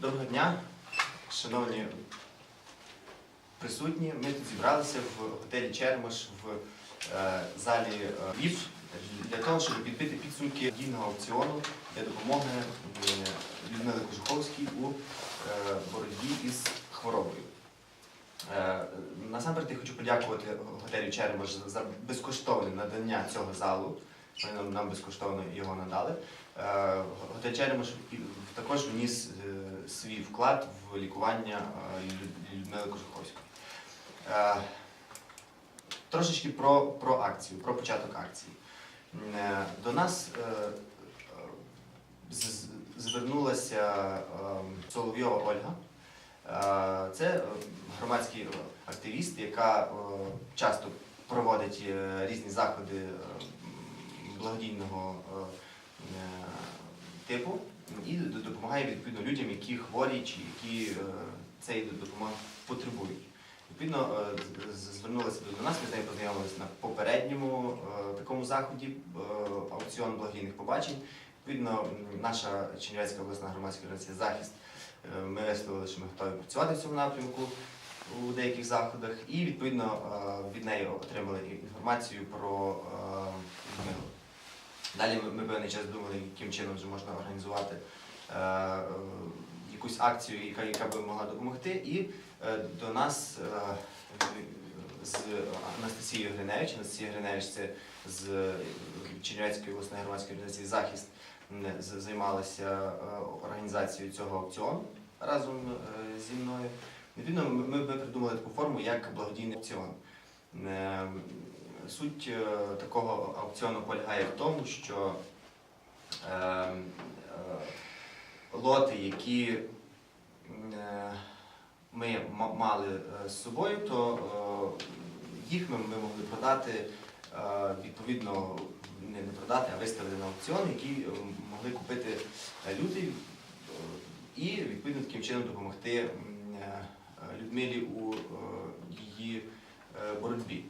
Доброго дня, шановні присутні. Ми тут зібралися в готелі Чермош в е, залі е, ВІП для того, щоб підбити підсумки дійного аукціону для допомоги е, Людмили Кожуховській у боротьбі із хворобою. Насамперед я хочу подякувати готелю Чермош за безкоштовне надання цього залу. Вони нам, безкоштовно його надали. Готель Черемош також вніс свій вклад в лікування е, Людмили Кожуховської. Е, Трошечки про, про акцію, про початок акції. Е, До нас звернулася Соловйова Ольга. Це громадський активіст, яка часто проводить різні заходи благодійного типу і допомагає відповідно людям, які хворі чи які е, цієї допомоги потребують. Відповідно, е, з- з- звернулася до нас, ми з нею познайомилися на попередньому е, такому заході аукціон благодійних побачень. Відповідно, наша Чернівецька обласна громадська організація захист. Ми висловили, що ми готові працювати в цьому напрямку у деяких заходах, і відповідно від неї отримали інформацію про Людмилу. Далі ми, певний час думали, яким чином вже можна організувати е, е, якусь акцію, яка, яка би могла допомогти. І е, до нас з Анастасією Гриневич. Анастасія Гриневич це з Чернівецької обласної громадської організації Захист займалася організацією цього аукціону разом зі мною. Відповідно, ми, придумали таку форму як благодійний аукціон. Суть е, такого аукціону полягає в тому, що е, е, лоти, які е, ми мали з собою, то їх ми, могли продати відповідно не, продати, а виставити на аукціон, які могли купити люди і відповідно таким чином допомогти Людмилі у її боротьбі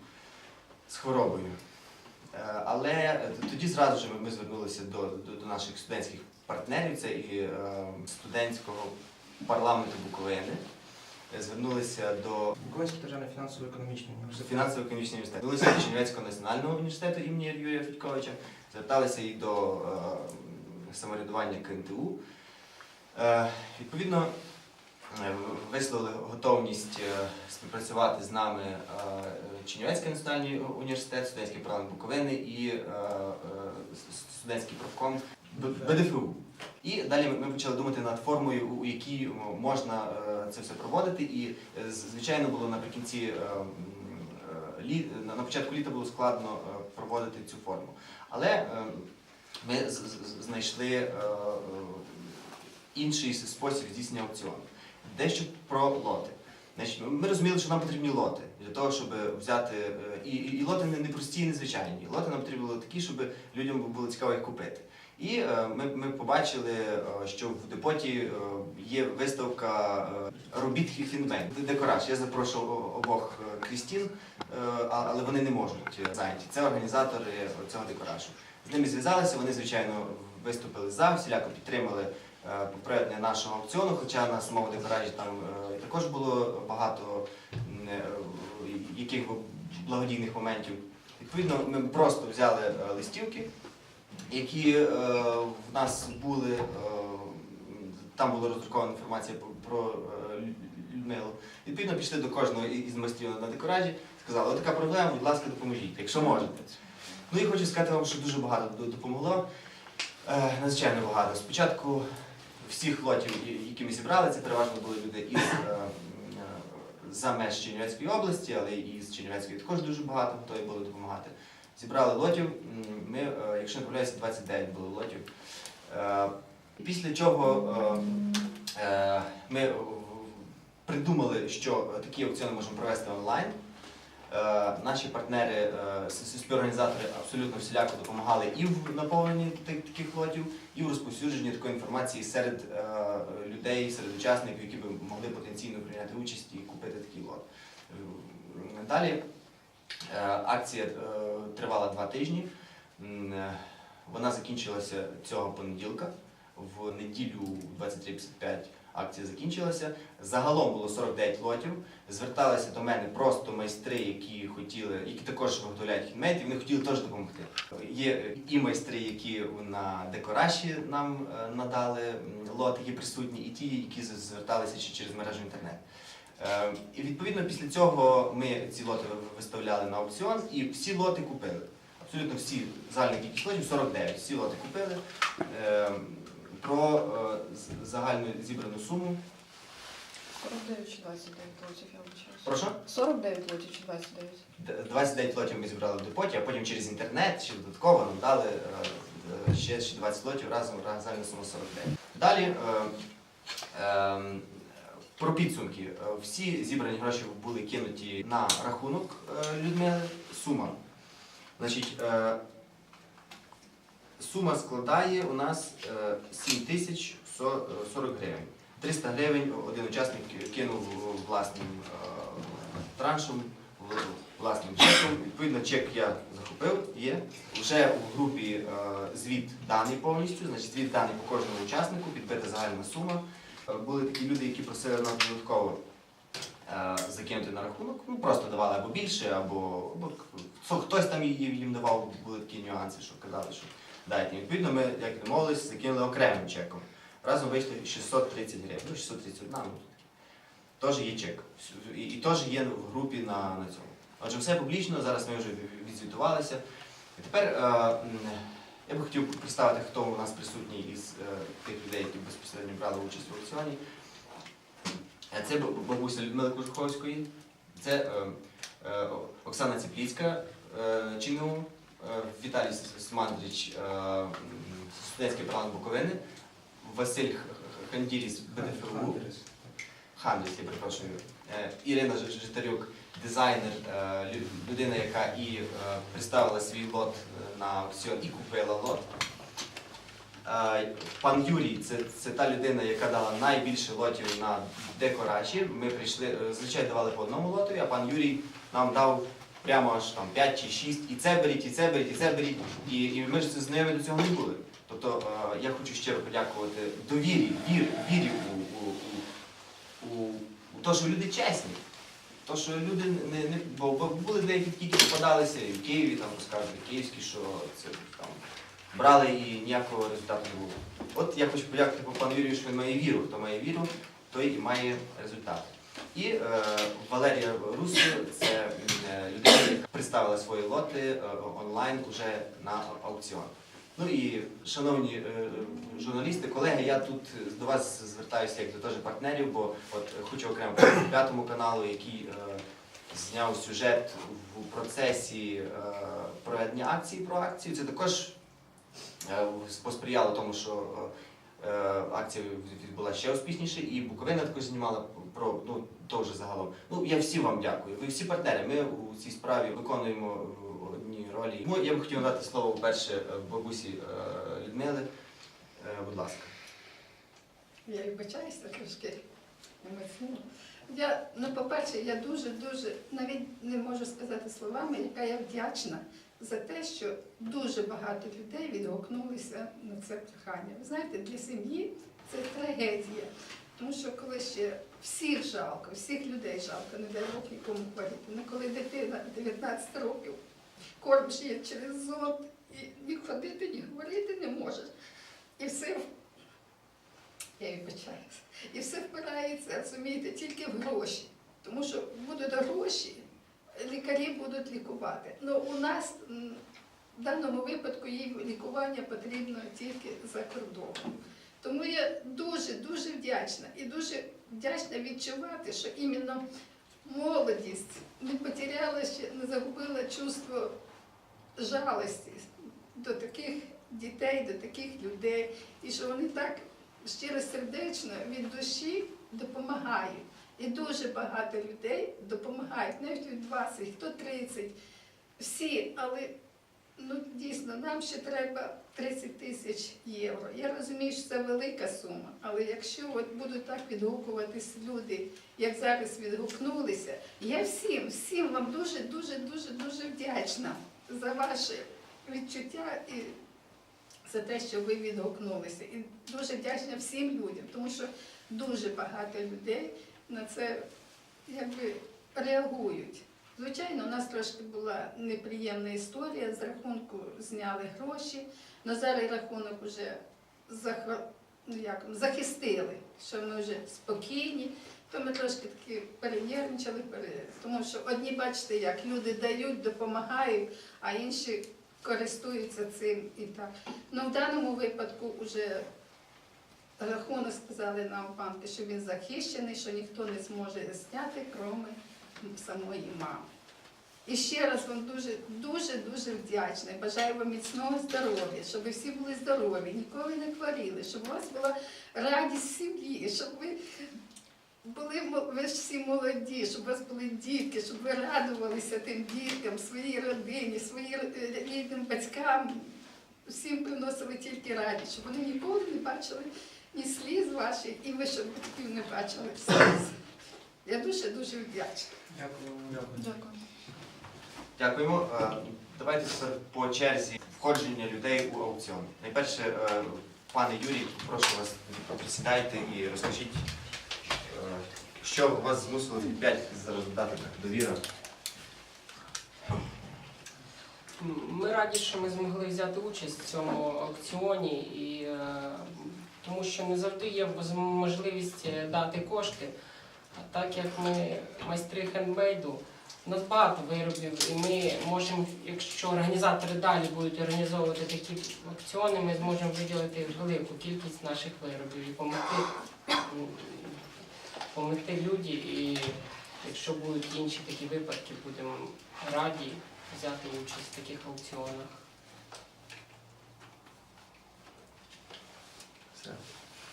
з хворобою. Е, Але тоді зразу ж ми- звернулися до, до, до наших студентських партнерів, це і е, студентського парламенту Буковини. Звернулися до Буковинський державний фінансово-економічний університет. фінансово-економічного університету, звернулися до Чернівецького національного університету імені Юрія Федьковича, зверталися і до е, самоврядування КНТУ. Е, відповідно, висловили готовність е, співпрацювати з нами е, Чернівецький національний університет, студентський парламент Буковини і е, е, студентський профком БДФУ. І далі ми- почали думати над формою, у якій можна е, це все проводити. І, е, звичайно, було наприкінці е, е, на початку літа було складно е, проводити цю форму. Але е, ми знайшли е, е, інший спосіб здійснення аукціону. Дещо про лоти. Ми розуміли, що нам потрібні лоти для того, щоб взяти. е, І, і, і лоти не, прості, і незвичайні. Лоти нам потрібні були такі, щоб людям було цікаво їх купити. І е, ми, ми побачили, е, що в депоті е, є виставка е, робіт Хіфінбен, декораж. Я запрошував обох е, Крістін, е, але вони не можуть е, зайняті. Це організатори цього декорашу. З ними зв'язалися, вони, звичайно, виступили за, всіляко підтримали е, нашого аукціону, хоча на самому декоражі там е, також було багато е, яких благодійних моментів. Відповідно, ми просто взяли листівки, які в нас були, там була роздрукована інформація про, Людмилу. Відповідно, пішли до кожного із майстрів на декоражі, сказали, така проблема, будь ласка, допоможіть, якщо можете. Ну і хочу сказати вам, що дуже багато допомогло. Надзвичайно багато. Спочатку всіх лотів, які ми зібрали, це переважно були люди із е, е, за меж Чернівецької області, але і з Чернівецької також дуже багато готові були допомагати. Зібрали лотів. Ми, е, якщо не помиляюся, 29 було лотів. Після чого ми придумали, що такі аукціони можемо провести онлайн. Е, Наші партнери, е, с- співорганізатори абсолютно всіляко допомагали і в наповненні таких лотів, і в розповсюдженні такої інформації серед е, людей, серед учасників, які б могли потенційно прийняти участь і купити такий лот. Далі акція тривала два тижні. Вона закінчилася цього понеділка. в неділю 23.55 акція закінчилася. Загалом було 49 лотів. Зверталися до мене просто майстри, які хотіли, які також виготовляють хендмейд, і вони хотіли теж допомогти. Є і майстри, які на декораші нам е, надали лот, які присутні, і ті, які зверталися ще через мережу інтернет. Е, І відповідно після цього ми ці лоти виставляли на аукціон і всі лоти купили. Абсолютно всі загальна кількість лотів 49. Всі лоти купили. Про е, загальну зібрану суму. 49 чи 29 лотів, я вибачаюся. Прошу? 49 лотів чи 29? 29 лотів ми зібрали в депоті, а потім через інтернет ще додатково нам дали е, ще, ще 20 лотів разом загальна сума 49. Далі е, е, про підсумки. Всі зібрані гроші були кинуті на рахунок Людмили. Сума. Значить, сума складає у нас е, 7 тисяч 40 гривень. 300 гривень один учасник кинув власним е, траншем, власним чеком. Відповідно, чек я захопив, є. Вже у групі е, звіт даний повністю, значить звіт даний по кожному учаснику, підбита загальна сума. Е, Були такі люди, які просили нас додатково е, закинути на рахунок. Ну, просто давали або більше, або, або хтось там їм давав, були такі нюанси, що казали, що дайте. Відповідно, ми, як домовились, закинули окремим чеком. Разом вийшли 630 гривень, ну 631, ну теж є чек. І, і теж є в групі на, на цьому. Отже, все публічно, зараз ми вже відзвітувалися. І тепер е, я би хотів представити, хто у нас присутній із е, тих людей, які безпосередньо брали участь в аукціоні. Е, Це бабуся Людмила Кожуховської, це е, е, Оксана Ціпліцька, е, е, Віталій С- Смандрич, е, студентський парламент Буковини, Василь Хандіріс, БДФУ, Хандріс, я перепрошую, Е, Ірина Житарюк, дизайнер, е, людина, яка і е, представила свій лот е, на аукціон і купила лот. Е, Пан Юрій це, це та людина, яка дала найбільше лотів на декорачі. Ми прийшли, е, звичайно, давали по одному лотові, а пан Юрій нам дав прямо аж там 5 чи 6, і це беріть, і це беріть, і це беріть. І, і ми ж з ними до цього не були. Тобто е, я хочу щиро подякувати довірі, вір, вірі у, у, у, у, те, що люди чесні. То, що люди не, не бо, були деякі такі, які попадалися і в Києві, там розказували київські, що це там брали і ніякого результату не було. От я хочу подякувати пану Юрію, що він має віру. Хто має віру, той і має результат. І е, Валерія Русу це представила свої лоти е, онлайн уже на аукціон. Ну і шановні е, журналісти, колеги, я тут до вас звертаюся як до теж партнерів, бо от хочу окремо п'ятому каналу, який е, зняв сюжет в процесі проведення акції про акцію. Це також посприяло тому, що акція відбула ще успішніше, і Буковина також знімала про ну вже загалом. Ну я всім вам дякую. Ви всі партнери. Ми у цій справі виконуємо е, одні ролі. Ну, я б хотів надати слово перше е, бабусі е, Людмили. Будь ласка. Я вибачаюся трошки емоційно. Я, ну, по-перше, я дуже-дуже навіть не можу сказати словами, яка я вдячна за те, що дуже багато людей відгукнулися на це прохання. Ви знаєте, для сім'ї це трагедія. Тому що коли ще всіх жалко, всіх людей жалко, не дай Бог нікому хворіти. Ну коли дитина 19 років кормиш її через зонт і ні ходити, ні говорити не можеш. І все я вибачаюся. І все впирається, розумієте, тільки в гроші. Тому що будуть гроші, лікарі будуть лікувати. Ну, у нас в даному випадку їй лікування потрібно тільки за кордоном. Тому я дуже дуже вдячна і дуже вдячна відчувати, що іменно молодість не потеряла не загубила чувство жалості до таких дітей, до таких людей, і що вони так щиросердечно від душі допомагають. І дуже багато людей допомагають, навіть від 20, хто 30, всі, але ну, дійсно нам ще треба 30 тисяч євро. Я розумію, що це велика сума, але якщо от будуть так відгукуватись люди, як зараз відгукнулися, я всім, всім вам дуже, дуже, дуже, дуже вдячна за ваше відчуття і за те, що ви відгукнулися. І дуже вдячна всім людям, тому що дуже багато людей на це якби реагують. Звичайно, у нас трошки була неприємна історія. З рахунку зняли гроші, але зараз рахунок вже захо- ну, як, захистили, що ми вже спокійні. То ми трошки таки перенервничали, тому що одні, бачите, як люди дають, допомагають, а інші користуються цим і так. Ну в даному випадку вже рахунок сказали нам банки, що він захищений, що ніхто не зможе зняти, крім самої мами. І ще раз вам дуже, дуже, дуже вдячна. і Бажаю вам міцного здоров'я, щоб ви всі були здорові, ніколи не хворіли, щоб у вас була радість в сім'ї, щоб ви були ви ж всі молоді, щоб у вас були дітки, щоб ви радувалися тим діткам, своїй родині, своїм е, рідним батькам. Всім приносили тільки радість, щоб вони ніколи не бачили ні сліз ваших, і ви щоб батьків не бачили сліз. Я дуже дуже вдячна. Дякую. Дякую. Дякуємо. Е, Давайте по черзі входження людей у аукціон. Найперше, е, пане Юрій, прошу вас, присідайте і розкажіть, е, що вас змусило від 5 зараз довіра. Ми раді, що ми змогли взяти участь в цьому аукціоні, і, тому що не завжди є можливість дати кошти. А так як ми майстри хендмейду, у нас багато виробів, і ми можемо, якщо організатори далі будуть організовувати такі аукціони, ми зможемо виділити велику кількість наших виробів і допомогти, допомогти люди. І якщо будуть інші такі випадки, будемо раді взяти участь в таких аукціонах. Все.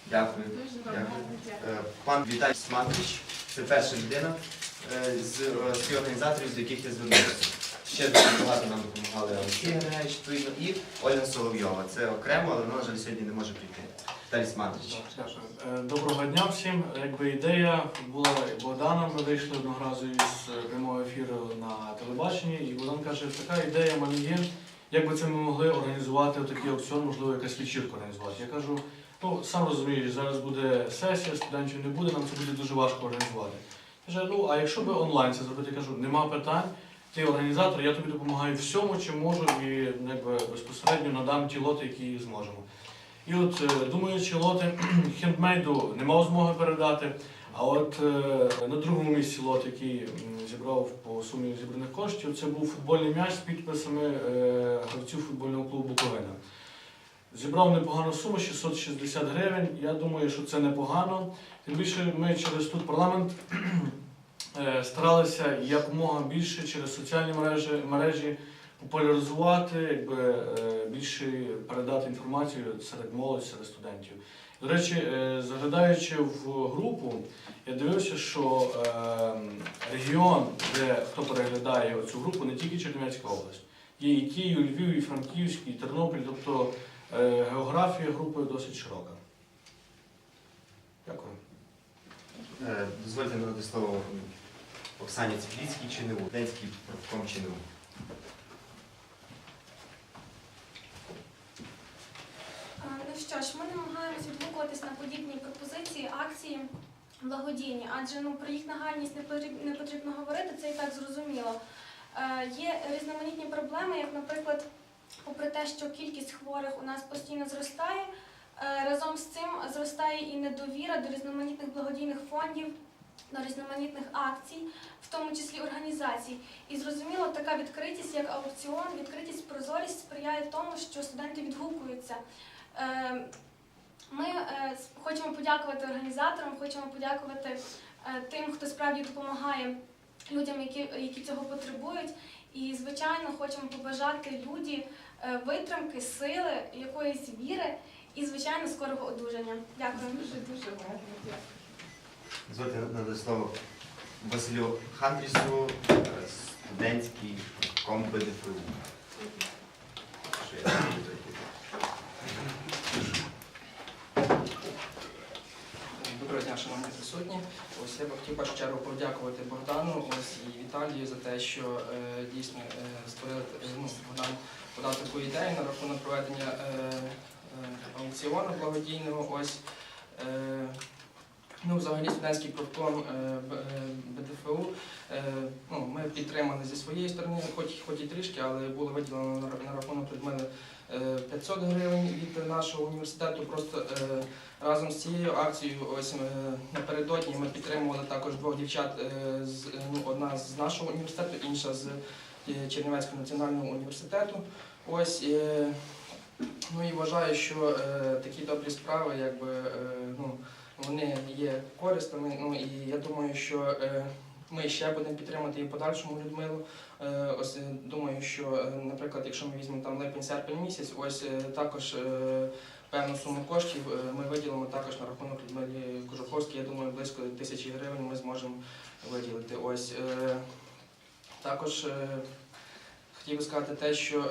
Дякую. Дякую. дякую. Е, Пан Віталій Сматович, це перша людина з е, тих організаторів, до яких я звернувся. Ще дуже багато нам допомагали Олексій Григорьович Туйно і Ольга Соловйова. Це окремо, але вона, на жаль, сьогодні не може прийти. Дякую. Е, Доброго дня всім. Якби ідея була і Богдана, ми вийшли одного разу із е, прямого ефіру на телебаченні, і Богдан каже, така ідея в мене є. Як би це ми могли організувати такий аукціон, можливо, якась вечірка організувати. Я кажу, ну сам розумієш, зараз буде сесія, студентів не буде, нам це буде дуже важко організувати. Каже, ну а якщо би онлайн це зробити, кажу, нема питань. Ти організатор, я тобі допомагаю всьому, чим можу, і якби безпосередньо надам ті лоти, які зможемо. І от е, думаючи лоти хендмейду не мав змоги передати. А от е, на другому місці лот, який зібрав по сумі зібраних коштів, це був футбольний м'яч з підписами е, гравців футбольного клубу Буковина. Зібрав непогану суму 660 гривень. Я думаю, що це непогано. Тим більше ми через тут парламент е, старалися якомога більше через соціальні мережі, мережі популяризувати, якби е, більше передати інформацію серед молоді, серед студентів. До речі, е, заглядаючи в групу, я дивився, що е, регіон, де хто переглядає цю групу, не тільки Чернівецька область, є і Київ, Львів, і Франківський, і Тернопіль, тобто географія групи досить широка. Дякую. Е, Дозвольте надати слово Оксані Цикліцькій чи НИУ, Денський профком чи НИУ. А, Ну що ж, ми намагаємось відгукуватись на подібні пропозиції, акції благодійні, адже ну про їх нагальність не потрібно, не потрібно говорити, це і так зрозуміло. Е, Є різноманітні проблеми, як, наприклад, попри те, що кількість хворих у нас постійно зростає, е, разом з цим зростає і недовіра до різноманітних благодійних фондів, до різноманітних акцій, в тому числі організацій. І зрозуміло, така відкритість, як аукціон, відкритість, прозорість сприяє тому, що студенти відгукуються. Е, Ми е, хочемо подякувати організаторам, хочемо подякувати тим, хто справді допомагає людям, які, які цього потребують. І, звичайно, хочемо побажати люді е, витримки, сили, якоїсь віри і, звичайно, скорого одужання. Дякую. Дуже дуже гарно Звати надо слово Василю Хандрісу, е, студентський комп БДФУ. Що я не буду. Доброго дня, шановні присутні. Ось я б хотів першу чергу подякувати Богдану ось і Віталію за те, що е, дійсно е, створили е, ну, Богдан подав таку ідею на рахунок проведення е, е, аукціону благодійного. Ось е, ну, взагалі студентський профком е, е, БДФУ. Е, ну, ми підтримали зі своєї сторони, хоч, хоч і трішки, але було виділено на, рахунок е, 500 гривень від нашого університету. Просто е, Разом з цією акцією, ось е, напередодні ми підтримували також двох дівчат. е, з- е, ну, одна з нашого університету, інша з е, Чернівецького національного університету. Ось е, ну і вважаю, що е, такі добрі справи, якби е, ну, вони є корисними. Ну і я думаю, що е, ми ще будемо підтримати і подальшому Людмилу. Е, Ось е, думаю, що, наприклад, якщо ми візьмемо там липень-серпень місяць, ось також. Певну суму коштів ми виділимо також на рахунок Людмилі Кожуховській. Я думаю, близько тисячі гривень ми зможемо виділити. Ось також хотів би сказати те, що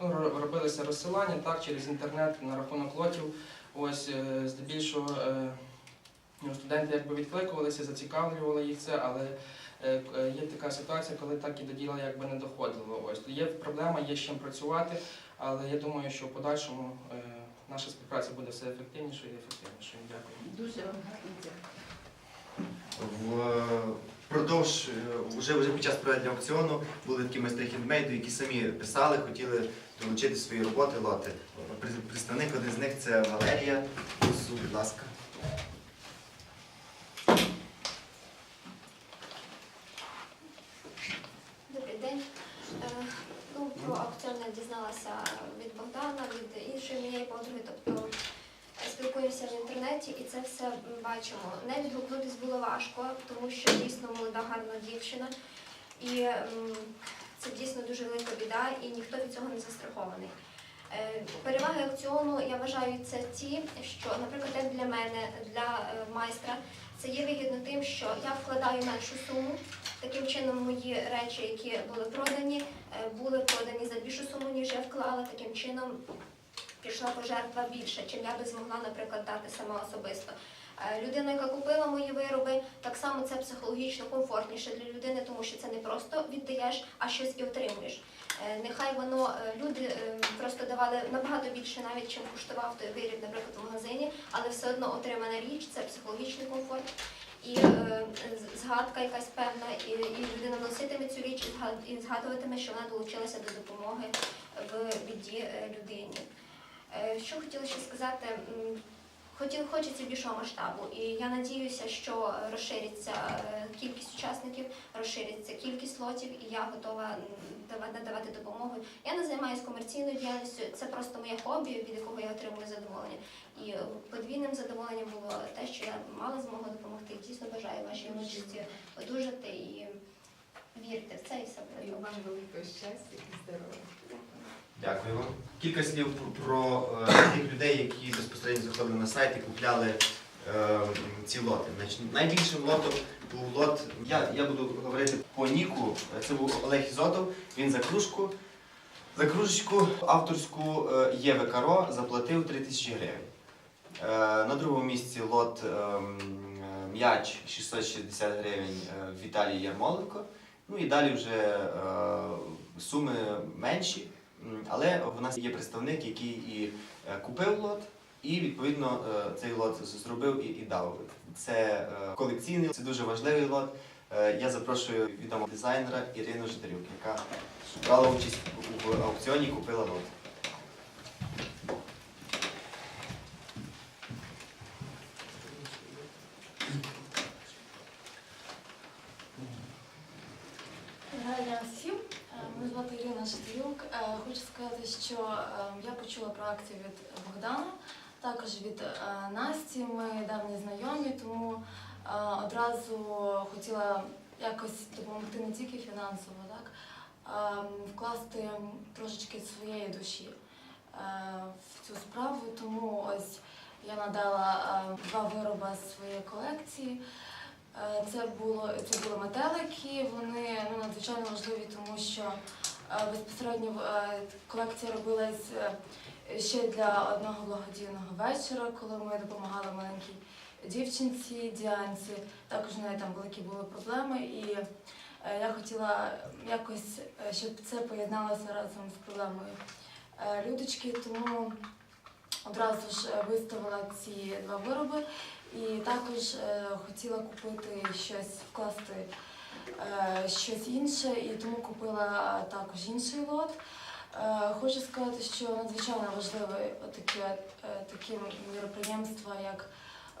ну, ро- робилися розсилання так, через інтернет на рахунок лотів. Ось е, здебільшого е, ну, студенти якби відкликувалися, зацікавлювали їх це, але е, є така ситуація, коли так і до діла якби не доходило. Ось є проблема, є з чим працювати. Але я думаю, що в подальшому наша співпраця буде все ефективнішою і ефективнішою. Дякую. Дуже вам гарно дякую. Впродовж вже, вже під час проведення аукціону були такі майстри хендмейду, які самі писали, хотіли долучити свої роботи, лоти. Представник один з них це Валерія. Су, Будь ласка. Добрий день. Е, Ну, про аукціон дізналася від Богдана, від іншої моєї подруги. Тобто е, спілкуємося в інтернеті і це все бачимо. Не відгукнутись було важко, тому що дійсно молода гарна дівчина. І це дійсно дуже велика біда, і ніхто від цього не застрахований. Е, Переваги аукціону я вважаю це ті, що, наприклад, для мене, для е, майстра, це є вигідно тим, що я вкладаю меншу суму. Таким чином, мої речі, які були продані, е, були продані за більшу суму, ніж я вклала. Таким чином пішла пожертва більше, чим я би змогла, наприклад, дати сама особисто. Людина, яка купила так само це психологічно комфортніше для людини, тому що це не просто віддаєш, а щось і отримуєш. Е, Нехай воно е, люди е, просто давали набагато більше, навіть чим коштував той виріб, наприклад, в магазині, але все одно отримана річ це психологічний комфорт. І е, згадка якась певна, і, і людина носитиме цю річ і згадуватиме, що вона долучилася до допомоги в біді людині. Е, Що хотіла ще сказати? Хотів, хочеться більшого масштабу, і я надіюся, що розшириться е, кількість учасників, розшириться кількість лотів, і я готова надавати допомогу. Я не займаюся комерційною діяльністю, це просто моє хобі, від якого я отримую задоволення. І подвійним задоволенням було те, що я мала змогу допомогти. Дійсно бажаю вашій участі одужати і вірте в це і все буде І вам великого щастя і здоров'я. Дякую вам. Кілька слів про- е, тих людей, які безпосередньо заходили на сайт і купляли е, ці лоти. Значить, найбільшим лотом був лот. Я, я буду говорити по Ніку. Це був Олег Ізотов. Він за кружку. За кружечку авторську е, Єви Каро заплатив 3 тисячі гривень. Е, На другому місці лот ем, е, м'яч 660 гривень е, Віталій Ярмоленко. Ну і далі вже е, суми менші. Але в нас є представник, який і е, купив лот, і відповідно е, цей лот зробив і, і дав. Це е, колекційний, це дуже важливий лот. Я запрошую відомого дизайнера Ірину Жидарюк, яка брала участь в аукціоні купила лот. Доброго дня всім. Е, Мене звати Ірина Житарюк. Е, Хочу сказати, що е, я акцію від Богдана, також від е, Насті. Ми давні знайомі, тому е, одразу хотіла якось допомогти не тільки фінансово, так, а вкласти трошечки своєї душі е, в цю справу. Тому ось я надала два вироби з своєї колекції. Це було це були метелики. Вони ну надзвичайно важливі, тому що безпосередньо е, колекція робилась е, ще для одного благодійного вечора, коли ми допомагали маленькій дівчинці Діанці. Також в неї там великі були проблеми, і е, я хотіла якось, е, щоб це поєдналося разом з проблемою е, Людочки, тому одразу ж е, виставила ці два вироби. І також е, хотіла купити щось, вкласти е, щось інше, і тому купила також інший лот. Е, Хочу сказати, що надзвичайно важливе таке, е, таке міроприємство, як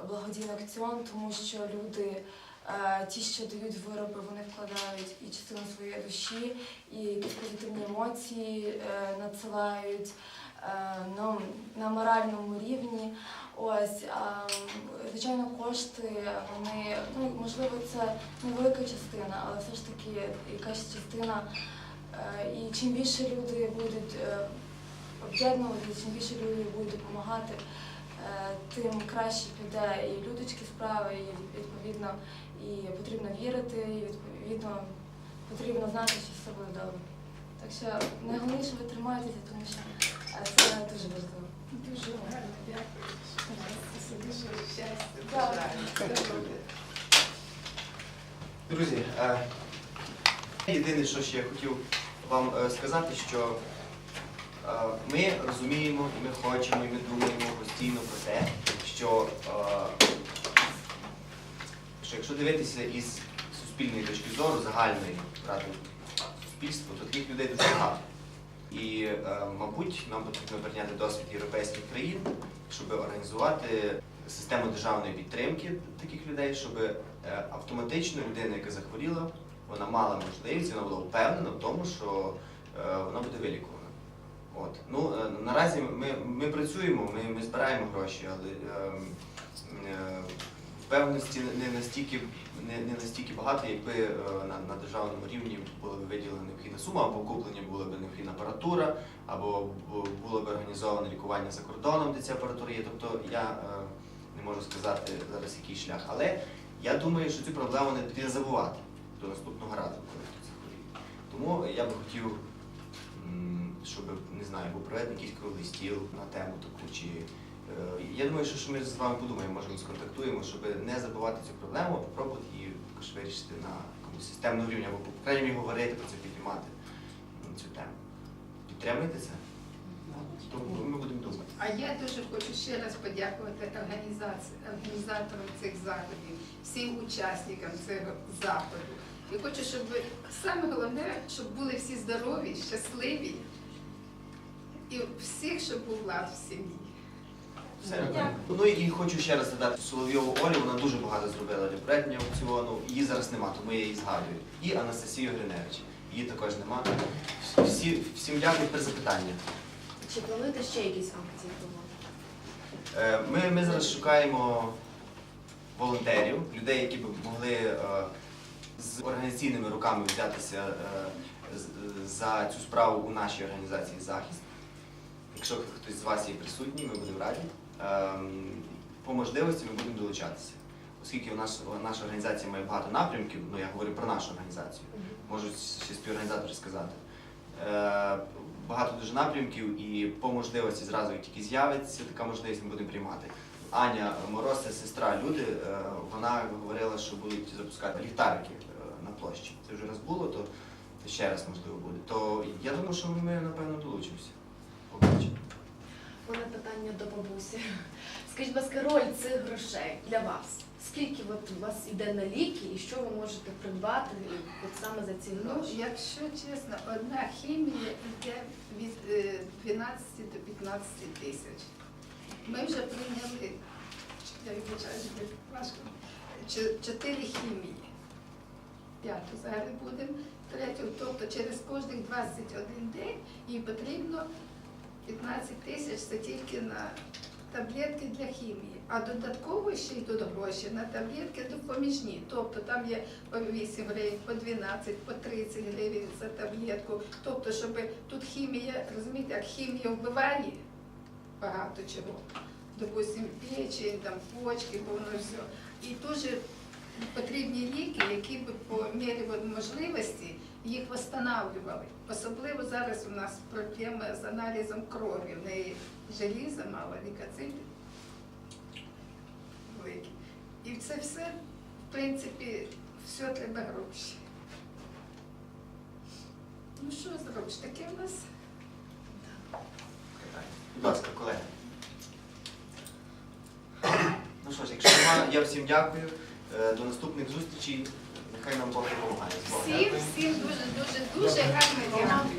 благодійний акціон, тому що люди, е, ті, що дають вироби, вони вкладають і частину своєї душі, і якісь позитивні емоції е, надсилають е, ну, на моральному рівні. Ось, звичайно, кошти, вони, ну, можливо, це невелика частина, але все ж таки якась частина. Е, І чим більше люди будуть е, об'єднувати, чим більше люди будуть допомагати, е, тим краще піде і людочки справи, і відповідно і потрібно вірити, і відповідно потрібно знати, що все буде добре. Так що найголовніше ви тримаєтеся, тому що е, це дуже важливо. Дуже гарно, дякую. Це дуже щастя. Друзі, е, єдине, що ще я хотів вам е, сказати, що ми розуміємо, і ми хочемо, і ми думаємо постійно про те, що, що якщо дивитися із суспільної точки зору, загальної ради суспільства, то таких людей дуже багато. І, е, мабуть, нам потрібно прийняти досвід європейських країн, щоб організувати систему державної підтримки таких людей, щоб е, автоматично людина, яка захворіла, вона мала можливість, вона була впевнена в тому, що е, вона буде вилікувана. От. Ну, е, наразі ми, ми працюємо, ми, ми збираємо гроші, але ем, е, впевненості не настільки, не, не настільки багато, якби е, на, на державному рівні була б виділена необхідна сума, або куплення була б необхідна апаратура, або було б організоване лікування за кордоном, де ця апаратура є. Тобто я е, не можу сказати зараз який шлях. Але я думаю, що цю проблему не потрібно забувати до наступного разу, коли хтось захворіє. Тому я би хотів, щоб не знаю, був проведений якийсь круглий стіл на тему таку. Чи я думаю, що, ми з вами подумаємо, може ми сконтактуємо, щоб не забувати цю проблему, попробувати її також вирішити на якомусь системному рівні, або по крайній говорити про це, піднімати цю тему. Підтримуєте це? То ми будемо думати. А я дуже хочу ще раз подякувати організаторам цих заходів, всім учасникам цього заходу. І хочу, щоб саме головне, щоб були всі здорові, щасливі і всіх, щоб був лад в сім'ї. Все. Ну і хочу ще раз додати Соловйову Олю, вона дуже багато зробила для проведення аукціону. Її зараз нема, тому я її згадую. І Анастасію Гриневич. Її також нема. Всі, всім дякую за запитання. Чи плануєте ще якісь акції? Е, Ми, ми зараз шукаємо волонтерів, людей, які б могли е, з організаційними руками взятися е, з- за цю справу у нашій організації захист. Якщо хтось з вас є присутній, ми будемо раді. Ем, По можливості ми будемо долучатися. Оскільки у нас, наша організація має багато напрямків, ну я говорю про нашу організацію, можуть ще співорганізатори сказати. Е, Багато дуже напрямків і по можливості зразу як тільки з'явиться така можливість, ми будемо приймати. Аня Мороз, це сестра Люди, е, вона говорила, що будуть запускати ліхтарики е, на площі. Це вже раз було, то ще раз можливо буде. То я думаю, що ми напевно долучимося. У мене питання до бабусі. Скажіть, будь ласка, роль цих грошей для вас? Скільки от у вас йде на ліки і що ви можете придбати от саме за ці Ну, якщо чесно, одна хімія йде від е, 12 до 15 тисяч. Ми вже прийняли, я вибачаю, важко, чотири хімії. П'яту зараз будемо, третю, тобто через кожних 21 день їй потрібно 15 тисяч це тільки на таблетки для хімії. А додатково ще йдуть гроші на таблетки допоміжні. Тобто там є по 8 гривень, по 12, по 30 гривень за таблетку. Тобто, щоб тут хімія, розумієте, як хімія вбиває багато чого. Допустим, печень, там, почки, воно все. І дуже потрібні ліки, які б по мірі можливості їх встановлювали. Особливо зараз у нас проблема з аналізом крові. В неї желіза мало, лікоцити великі. І це все, в принципі, все треба гроші. Ну що зробиш, таке в нас. Будь ласка, колеги. Ну що ж, якщо немає, я всім дякую. Е, До наступних зустрічей. Нехай нам Бог допомагає. Всім, всім дуже, дуже, дуже гарно.